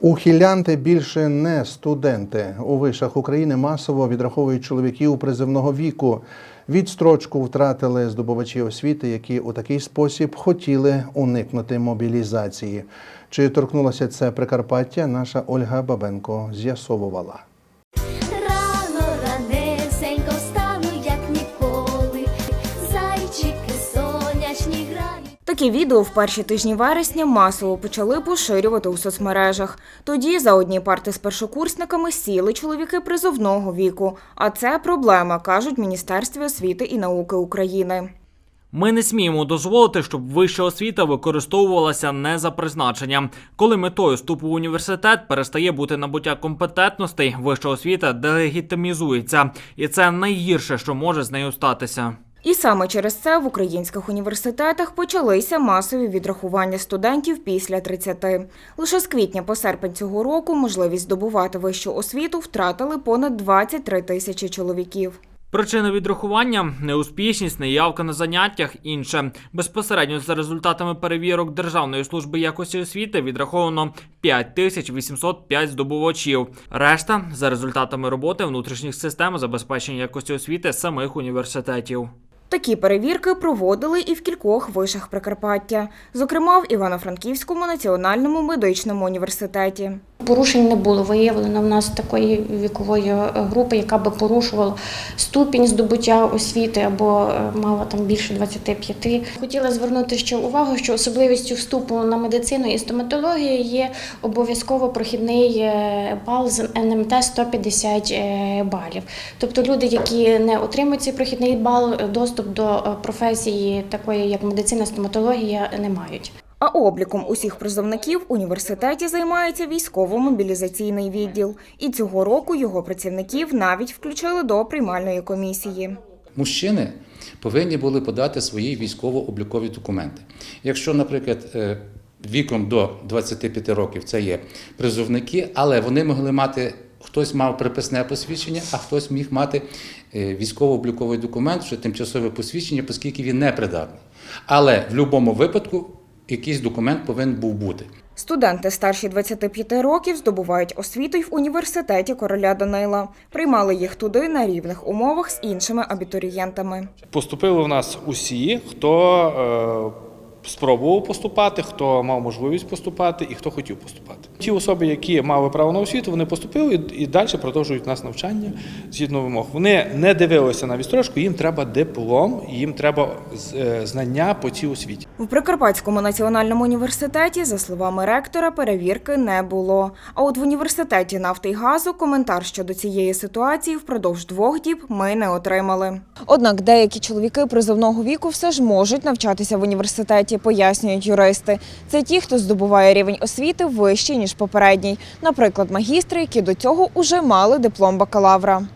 Ухилянти більше не студенти. У вишах України масово відраховують чоловіків призивного віку. Відстрочку втратили здобувачі освіти, які у такий спосіб хотіли уникнути мобілізації. Чи торкнулося це Прикарпаття? Наша Ольга Бабенко з'ясовувала. Рано встану, як ніколи. Зайчики сонячні грають. Такі відео в перші тижні вересня масово почали поширювати у соцмережах. Тоді за одні парти з першокурсниками сіли чоловіки призовного віку. А це проблема, кажуть Міністерстві освіти і науки України. Ми не сміємо дозволити, щоб вища освіта використовувалася не за призначенням. Коли метою вступу в університет перестає бути набуття компетентностей, вища освіта делегітимізується, і це найгірше, що може з нею статися. І саме через це в українських університетах почалися масові відрахування студентів після 30. Лише з квітня по серпень цього року можливість здобувати вищу освіту втратили понад 23 тисячі чоловіків. Причина відрахування неуспішність, неявка на заняттях, інше. Безпосередньо за результатами перевірок Державної служби якості освіти відраховано 5805 здобувачів. Решта за результатами роботи внутрішніх систем забезпечення якості освіти самих університетів. Такі перевірки проводили і в кількох вишах Прикарпаття, зокрема в Івано-Франківському національному медичному університеті. Порушень не було виявлено в нас такої вікової е, групи, яка би порушувала ступінь здобуття освіти або е, мала там більше 25. Хотіла звернути ще увагу, що особливістю вступу на медицину і стоматологію є обов'язково прохідний е, бал з НМТ 150 е, балів. Тобто люди, які не отримують цей прохідний бал, доступ до професії такої, як медицина, стоматологія, не мають. А обліком усіх призовників в університеті займається військово-мобілізаційний відділ. І цього року його працівників навіть включили до приймальної комісії. Мужчини повинні були подати свої військово-облікові документи. Якщо, наприклад, е, віком до 25 років це є призовники, але вони могли мати. Хтось мав приписне посвідчення, а хтось міг мати е, військово-обліковий документ, що тимчасове посвідчення, оскільки він не придатний. Але в будь-якому випадку якийсь документ повинен був бути. Студенти старші 25 років здобувають освіту й в університеті короля Данила. Приймали їх туди на рівних умовах з іншими абітурієнтами. Поступили в нас усі, хто е, спробував поступати, хто мав можливість поступати і хто хотів поступати. Ті особи, які мали право на освіту, вони поступили і, і далі продовжують нас навчання згідно вимог. Вони не дивилися на відстрочку, їм треба диплом, їм треба е, знання по цій освіті. В Прикарпатському національному університеті, за словами ректора, перевірки не було. А от в університеті нафти й газу коментар щодо цієї ситуації впродовж двох діб ми не отримали. Однак деякі чоловіки призовного віку все ж можуть навчатися в університеті, пояснюють юристи. Це ті, хто здобуває рівень освіти вищий ніж попередній, наприклад, магістри, які до цього уже мали диплом бакалавра.